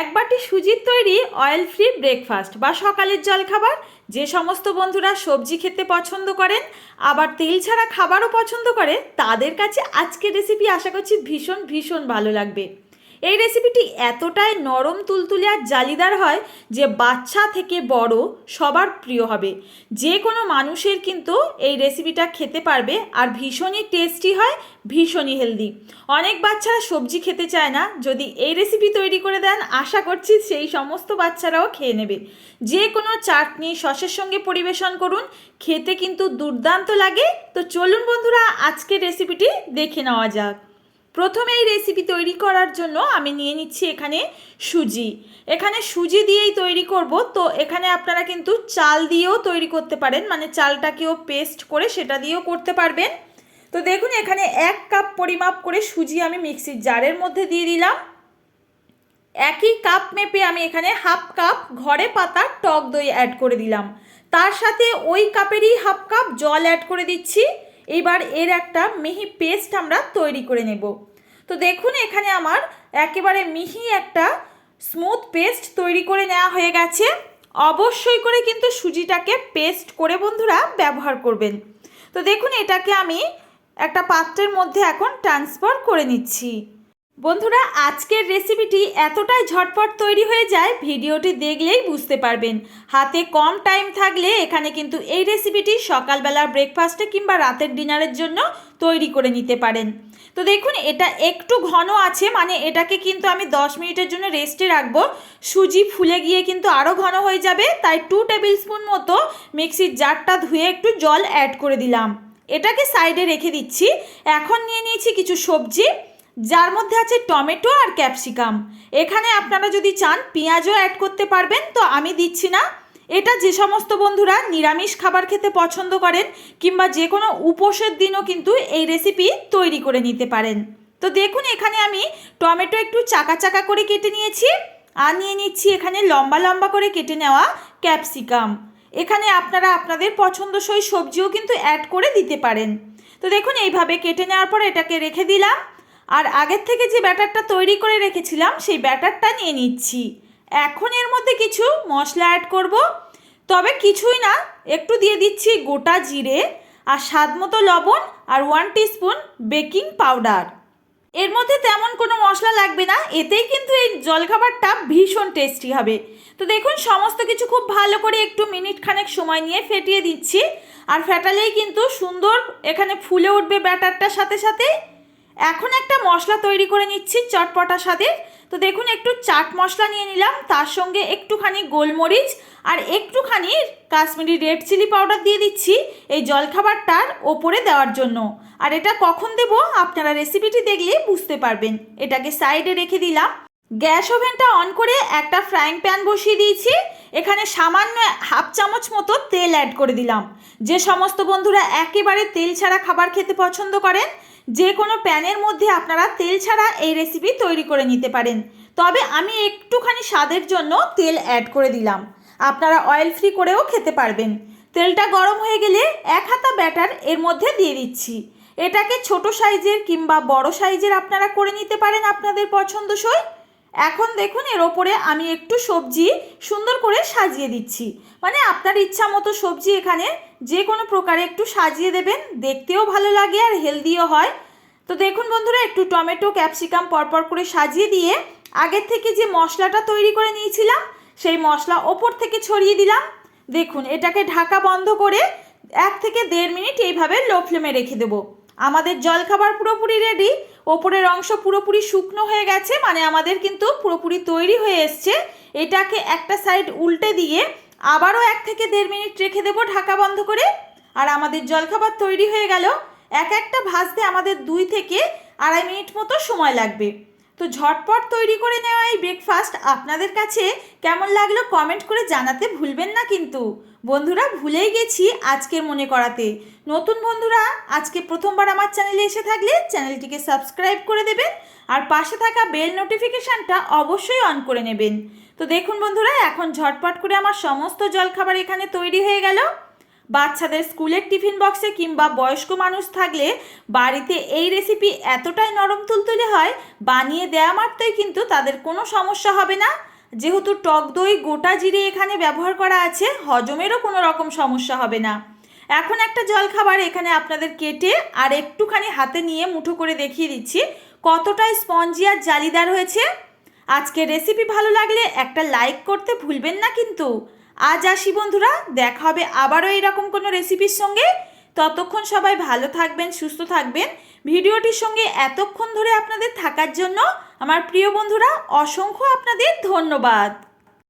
এক বাটি সুজির তৈরি অয়েল ফ্রি ব্রেকফাস্ট বা সকালের জলখাবার। যে সমস্ত বন্ধুরা সবজি খেতে পছন্দ করেন, আবার তেল ছাড়া খাবারও পছন্দ করে, তাদের কাছে আজকের রেসিপি আশা করছি ভীষণ ভীষণ ভালো লাগবে। এই রেসিপিটি এতটাই নরম, তুলতুলে আর জালিদার হয় যে বাচ্চা থেকে বড় সবার প্রিয় হবে। যে কোনো মানুষের কিন্তু এই রেসিপিটা খেতে পারবে আর ভীষণই টেস্টি হয়, ভীষণই হেলদি অনেক বাচ্চারা সবজি খেতে চায় না, যদি এই রেসিপি তৈরি করে দেন, আশা করছি সেই সমস্ত বাচ্চারাও খেয়ে নেবে। যে কোনো চাটনি, সসের সঙ্গে পরিবেশন করুন, খেতে কিন্তু দুর্দান্ত লাগে। তো চলুন বন্ধুরা, আজকের রেসিপিটি দেখে নেওয়া যাক। প্রথমে এই রেসিপি তৈরি করার জন্য আমি নিয়ে নিচ্ছি এখানে সুজি। এখানে সুজি দিয়েই তৈরি করব। তো এখানে আপনারা কিন্তু চাল দিয়েও তৈরি করতে পারেন। মানে চালটাকেও পেস্ট করে সেটা দিয়েও করতে পারবেন। তো দেখুন, এখানে এক কাপ পরিমাপ করে সুজি আমি মিক্সির জারের মধ্যে দিয়ে দিলাম। একই কাপ মেপে আমি এখানে হাফ কাপ ঘরে পাতা টক দই অ্যাড করে দিলাম। তার সাথে ওই কাপেরই হাফ কাপ জল অ্যাড করে দিচ্ছি। এবার এর একটা মিহি পেস্ট আমরা তৈরি করে নেব। তো দেখুন এখানে আমার একেবারে মিহি একটা স্মুথ পেস্ট তৈরি করে নেওয়া হয়ে গেছে। অবশ্যই করে কিন্তু সুজিটাকে পেস্ট করে বন্ধুরা ব্যবহার করবেন। তো দেখুন এটাকে আমি একটা পাত্রের মধ্যে এখন ট্রান্সফার করে নিচ্ছি। বন্ধুরা, আজকের রেসিপিটি এতটাই ঝটপট তৈরি হয়ে যায়, ভিডিওটি দেখলেই বুঝতে পারবেন। হাতে কম টাইম থাকলে এখানে কিন্তু এই রেসিপিটি সকালবেলার ব্রেকফাস্টে কিংবা রাতের ডিনারের জন্য তৈরি করে নিতে পারেন। তো দেখুন, এটা একটু ঘন আছে মানে এটাকে কিন্তু আমি 10 মিনিটের জন্য রেস্টে রাখব। সুজি ফুলে গিয়ে কিন্তু আরও ঘন হয়ে যাবে, তাই টু টেবিল স্পুন মতো মিক্সির জারটা ধুয়ে একটু জল অ্যাড করে দিলাম। এটাকে সাইডে রেখে দিচ্ছি। এখন নিয়ে নিয়েছি কিছু সবজি। যার মধ্যে আছে টমেটো আর ক্যাপসিকাম। এখানে আপনারা যদি চান, পেঁয়াজও অ্যাড করতে পারবেন, তো আমি দিচ্ছি না। এটা যে সমস্ত বন্ধুরা নিরামিষ খাবার খেতে পছন্দ করেন, কিংবা যে কোনো উপোসের দিনও কিন্তু এই রেসিপি তৈরি করে নিতে পারেন। তো দেখুন, এখানে আমি টমেটো একটু চাকা চাকা করে কেটে নিয়েছি, আর নিয়ে নিচ্ছি এখানে লম্বা লম্বা করে কেটে নেওয়া ক্যাপসিকাম। এখানে আপনারা আপনাদের পছন্দসই সবজিও কিন্তু অ্যাড করে দিতে পারেন। তো দেখুন, এইভাবে কেটে নেওয়ার পর এটাকে রেখে দিলাম। আর আগের থেকে যে ব্যাটারটা তৈরি করে রেখেছিলাম, সেই ব্যাটারটা নিয়ে নিচ্ছি। এখন এর মধ্যে কিছু মশলা অ্যাড করব। তবে কিছুই না, একটু দিয়ে দিচ্ছি গোটা জিরে আর স্বাদ মতো লবণ আর ওয়ান টিস্পুন বেকিং পাউডার এর মধ্যে তেমন কোনো মশলা লাগবে না, এতেই কিন্তু এই জলখাবারটা ভীষণ টেস্টি হবে। তো দেখুন, সমস্ত কিছু খুব ভালো করে একটু মিনিট খানেক সময় নিয়ে ফেটিয়ে দিচ্ছি। আর ফেটালেই কিন্তু সুন্দর এখানে ফুলে উঠবে ব্যাটারটার সাথে সাথে। এখন একটা মশলা তৈরি করে নিচ্ছি চটপটার সাথে তো দেখুন, একটু চাট মশলা নিয়ে নিলাম, তার সঙ্গে একটুখানি গোলমরিচ আর একটুখানি কাশ্মীরি রেড চিলি পাউডার দিয়ে দিচ্ছি এই জলখাবারটার ওপরে দেওয়ার জন্য। আর এটা কখন দেব আপনারা রেসিপিটি দেখলে বুঝতে পারবেন। এটাকে সাইডে রেখে দিলাম। গ্যাস ওভেনটা অন করে একটা ফ্রাইং প্যান বসিয়ে দিয়েছি। এখানে সামান্য হাফ চামচ মতো তেল অ্যাড করে দিলাম। যে সমস্ত বন্ধুরা একেবারে তেল ছাড়া খাবার খেতে পছন্দ করেন, যে কোনো প্যানের মধ্যে আপনারা তেল ছাড়া এই রেসিপি তৈরি করে নিতে পারেন। তবে আমি একটুখানি স্বাদের জন্য তেল অ্যাড করে দিলাম। আপনারা অয়েল ফ্রি করেও খেতে পারবেন। তেলটা গরম হয়ে গেলে এক হাতা ব্যাটার এর মধ্যে দিয়ে দিচ্ছি। এটাকে ছোট সাইজের কিংবা বড় সাইজের আপনারা করে নিতে পারেন আপনাদের পছন্দসই। এখন দেখুন, এর ওপরে আমি একটু সবজি সুন্দর করে সাজিয়ে দিচ্ছি। মানে আপনার ইচ্ছা মতো সবজি এখানে যে কোনো প্রকারে একটু সাজিয়ে দেবেন, দেখতেও ভালো লাগে আর হেলদিও হয়। তো দেখুন বন্ধুরা, একটু টমেটো, ক্যাপসিকাম পরপর করে সাজিয়ে দিয়ে আগের থেকে যে মশলাটা তৈরি করে নিয়েছিলাম, সেই মশলা ওপর থেকে ছড়িয়ে দিলাম। দেখুন, এটাকে ঢাকা বন্ধ করে এক থেকে দেড় মিনিট এইভাবে লো ফ্লেমে রেখে দেবো। আমাদের জলখাবার পুরোপুরি রেডি। ওপরের অংশ পুরোপুরি শুকনো হয়ে গেছে মানে আমাদের কিন্তু পুরোপুরি তৈরি হয়ে এসছে। এটাকে একটা সাইড উল্টে দিয়ে আবারও এক থেকে দেড় মিনিট রেখে দেবো, ঢাকা বন্ধ করে। আর আমাদের জলখাবার তৈরি হয়ে গেল। এক একটা ভাজতে আমাদের দুই থেকে আড়াই মিনিট মতো সময় লাগবে। তো ঝটপট তৈরি করে নেওয়া এই ব্রেকফাস্ট আপনাদের কাছে কেমন লাগল কমেন্ট করে জানাতে ভুলবেন না কিন্তু। বন্ধুরা, ভুলেই গেছি আজকের মনে করাতে। নতুন বন্ধুরা, আজকে প্রথমবার আমার চ্যানেলে এসে থাকলে চ্যানেলটিকে সাবস্ক্রাইব করে দেবেন আর পাশে থাকা বেল নোটিফিকেশানটা অবশ্যই অন করে নেবেন। তো দেখুন বন্ধুরা, এখন ঝটপট করে আমার সমস্ত জলখাবার এখানে তৈরি হয়ে গেল। বাচ্চাদের স্কুলের টিফিন বক্সে কিংবা বয়স্ক মানুষ থাকলে বাড়িতে এই রেসিপি এতটাই নরম তুলতুলে হয়, বানিয়ে দেওয়া মাত্রই কিন্তু তাদের কোনো সমস্যা হবে না। যেহেতু টক দই গোটা জিরে এখানে ব্যবহার করা আছে, হজমেরও কোনো রকম সমস্যা হবে না। এখন একটা জলখাবার এখানে আপনাদের কেটে আর একটুখানি হাতে নিয়ে মুঠো করে দেখিয়ে দিচ্ছি কতটা স্পঞ্জি আর জালিদার হয়েছে। আজকে রেসিপি ভালো লাগলে একটা লাইক করতে ভুলবেন না কিন্তু। আজ আসি বন্ধুরা, দেখা হবে আবারও এরকম কোনো রেসিপির সঙ্গে। ততক্ষণ সবাই ভালো থাকবেন, সুস্থ থাকবেন। ভিডিওটির সঙ্গে এতক্ষণ ধরে আপনাদের থাকার জন্য আমার প্রিয় বন্ধুরা, অসংখ্য আপনাদের ধন্যবাদ।